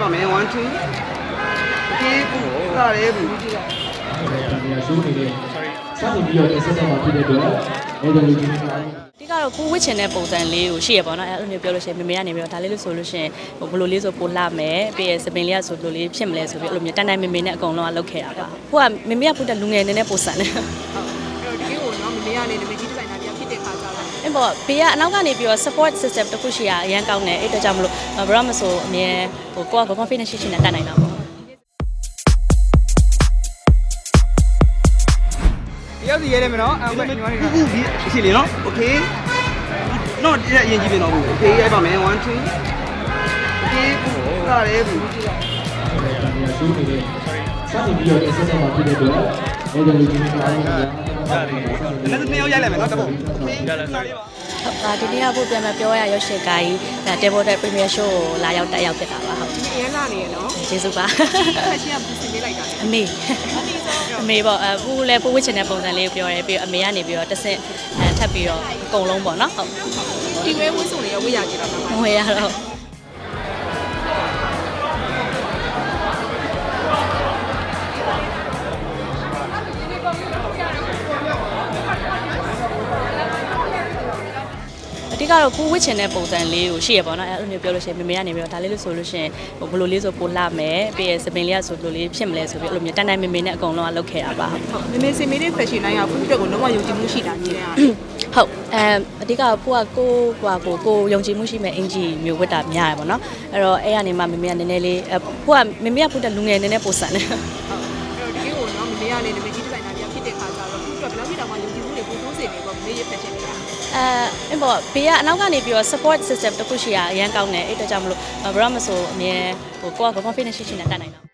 လိုက်ပါမယ်1 2 okay လာတယ်ဘူးဒီနေရာရှိုးနေတဲ့စတင်ပြီးတော့ဆက်ဆက်မှာဖြစ်တဲ့အတွက်အဲ့ဒါလေးဒီနေ့ကဒီကတော့ကိုဝစ်ချင်တဲ့ပုံစံလေးကိုရှိရပါတော့အဲ့လိုမျိုးပြောလို့ရှိရင်မေမေကနေပြီးတော့ဒါလေးလို့ဆိုလို့ရှိရင်ဟိုဘယ်လိုလေးဆိုပိုလာမယ်ပြီးရင်စပင်လေးကဆိုဘယ်လိုလေးဖြစ်မလဲဆိုပြီးအဲ့လိုမျိုးတန်တိုင်းမေမေနဲ့အကုန်လုံးကလုပ်ခဲ့တာပါဟိုကမေမေကပို့တဲ့လူငယ်နေနဲ့ပိုစံတယ်ဟုတ်အဲ့တော့ဒီကိုနော်မမေကနေနမကြီးဒီဇိုင်နာပြန်ဖြစ်တဲ့ခါကျတော့ အဲ့ပေါ့ဘေးကအနောက်ကနေပြီးတော့ support system တစ်ခုရှိရအရန်ကောင်းတယ်အဲ့အတွက်ကြောင့်မလို့ဘရမဆိုအမြဲဟိုကိုက confidence ရှိရှိနဲ့တတ်နိုင်တာပေါ့တယောက်စီရဲတယ်မနော်အဲ့ဘက်ညီမလေးဒီရှိလေနော် okay နော်ဒီအရင်ကြည့်ပြင်တော့ဘူး okay လိုက်ပါမယ်1 2 okay လာတယ်ဘူးဒီနေရာရှိုးနေတဲ့စတင်ပြီးတော့ဆက်ဆက်မှာဖြစ်တဲ့အတွက် အဲ့ဒါလေးဒီနေ့ကအားလုံးကလည်းနှစ်ယောက်ရိုက်လိုက်မယ်နော်တပုတ် okay လာလေးပါဟုတ်ပါဒီနေ့ကပို့ပြန်မပြောရရွှေရှင်ကိုင်းဒါ table day premier show ကိုလာရောက်တက်ရောက်ဖြစ်တာပါဟုတ်ရဲလာနေရနော်ကျေးဇူးပါဖက်ရှင်ကပူစင်ပေးလိုက်တာလေအမေအမေပေါ့အပူလည်းပို့ဝစ်ချင်တဲ့ပုံစံလေးကိုပြောရဲပြီးတော့အမေကနေပြီးတော့တစ်ဆင့်အဲထပ်ပြီးတော့အကုန်လုံးပေါ့နော်ဟုတ်ဒီဝဲဝင်းစုံလေးရောဝေးရကြည့်တော့မှာမဝယ်ရတော့ အဓိကတော့ကိုဝစ်ချင်တဲ့ပုံစံလေးကိုရှိရပါတော့အဲ့လိုမျိုးပြောလို့ရှိရင်မေမေကနေပြီးတော့ဒါလေးလို့ဆိုလို့ရှိရင်ဟိုဘယ်လိုလေးဆိုပိုလာမယ်ပြီးရင်စပင်လေးကဆိုဘယ်လိုလေးဖြစ်မလဲဆိုပြီးအဲ့လိုမျိုးတန်တိုင်းမေမေနဲ့အကုန်လုံးကလုပ်ခဲ့တာပါဟုတ်ဟုတ်မမေစင်မေးတဲ့ဖက်ရှင်တိုင်းကဘူးအတွက်ကိုလုံးဝယုံကြည်မှုရှိတာကြီးတဲ့အားဟုတ်အမ်အဓိကကိုကကိုဟွာကိုကိုယုံကြည်မှုရှိမဲ့အင်ဂျီမျိုးဝတ်တာများရပါတော့အဲ့တော့အဲ့ကနေမှမမေကနည်းနည်းလေးအကိုကမမေကပို့တဲ့လူငယ်နည်းနည်းပိုစံတယ်ဟုတ်အဲ့တော့ဒီကိုနော်မမေကနေနမကြီးဒီဇိုင်နာပြန်ဖြစ်တဲ့ခါကျတော့ဘူးအတွက်ဘယ်လောက်ဖြစ်တော့မှယုံကြည်မှုတွေပို့ပို့စေနေပေါ့မမေရဲ့ဖက်ရှင်တွေက အဲအဲ့ပေါ့ဘေးကအနောက်ကနေပြီးတော့ support system တစ်ခုရှိရအရန်ကောင်းတယ်အဲ့အတွက်ကြောင့်မလို့ဘရမဆိုအမြဲဟိုကိုက confidence ရှိရှိနဲ့တတ်နိုင်တာ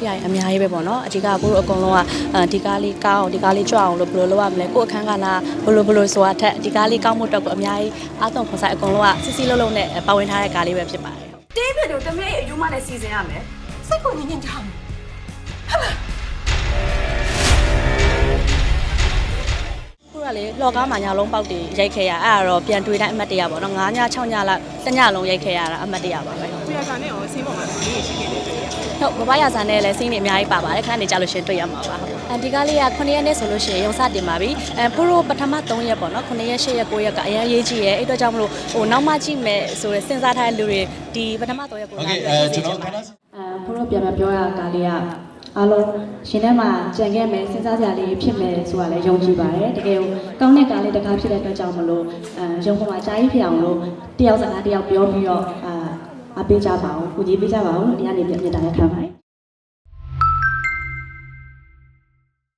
တော့အမှတ်တရရင်အများကြီးပဲပေါ့နော်အဓိကကိုတို့အကုန်လုံးကအဲဒီကားလေးကောင်းအောင်ဒီကားလေးကြွအောင်လို့ဘယ်လိုလုပ်ရမလဲကိုယ့်အခန်းကလာဘယ်လိုဘယ်လိုဆိုတာထက်ဒီကားလေးကောင်းမှုတော့ကိုအများကြီးအားသွန်ခွန်ဆိုင်အကုန်လုံးကစစ်စစ်လုံးလုံးနဲ့ပါဝင်ထားတဲ့ကားလေးပဲဖြစ်ပါတယ်တေးပြတို့တမလေးအယူမနဲ့စီစဉ်ရမယ်စိတ်ကိုညင်ညင်ထားမယ်ခုကလေလော်ကားမှာညာလုံးပေါက်တွေရိုက်ခဲ့ရအဲ့ဒါတော့ပြန်တွေ့တိုင်းအမှတ်တရပါတော့9ည6ညလောက်တညလုံးရိုက်ခဲ့ရတာအမှတ်တရပါပဲဟုတ်ပြရစာနဲ့ရောဆင်းပေါ်မှာမမေရှိခဲ့တယ် ဟုတ်ဘဘရဇာနဲ့လည်းစီးနေအများကြီးပါပါတယ်ခဏနေကြလို့ရှင်တွေ့ရမှာပါအဒီကလေးက9ရက်နဲ့ဆိုလို့ရှိရင်ရုံစတင်ပါပြီအဲဖိုးရိုပထမ3ရက်ပေါ့နော်9ရက်10ရက်9ရက်ကအရင်ရေးကြည့်ရဲအဲ့တော့ကြောင့်မလို့ဟိုနောက်မှကြည့်မယ်ဆိုရယ်စဉ်းစားထားတဲ့လူတွေဒီပထမ3ရက်ကိုလာပြီးကြည့်ကြပါအဲဖိုးရိုပြန်ပြန်ပြောရတာလေးကအားလုံးရှင်ထဲမှာကြံခဲ့မယ်စဉ်းစားစရာလေးဖြစ်မယ်ဆိုတာလည်းယုံကြည်ပါတယ်တကယ်ကိုကောင်းတဲ့ကားလေးတကားဖြစ်တဲ့အတွက်ကြောင့်မလို့အဲရုံပေါ်မှာကြားကြီးဖြစ်အောင်လို့တယောက်စကားတယောက်ပြောပြီးတော့အာ အပေးကြပါဦးကိုကြီးပေးကြပါဦးလို့တရားနေပြပြတာလည်းခံပါတယ်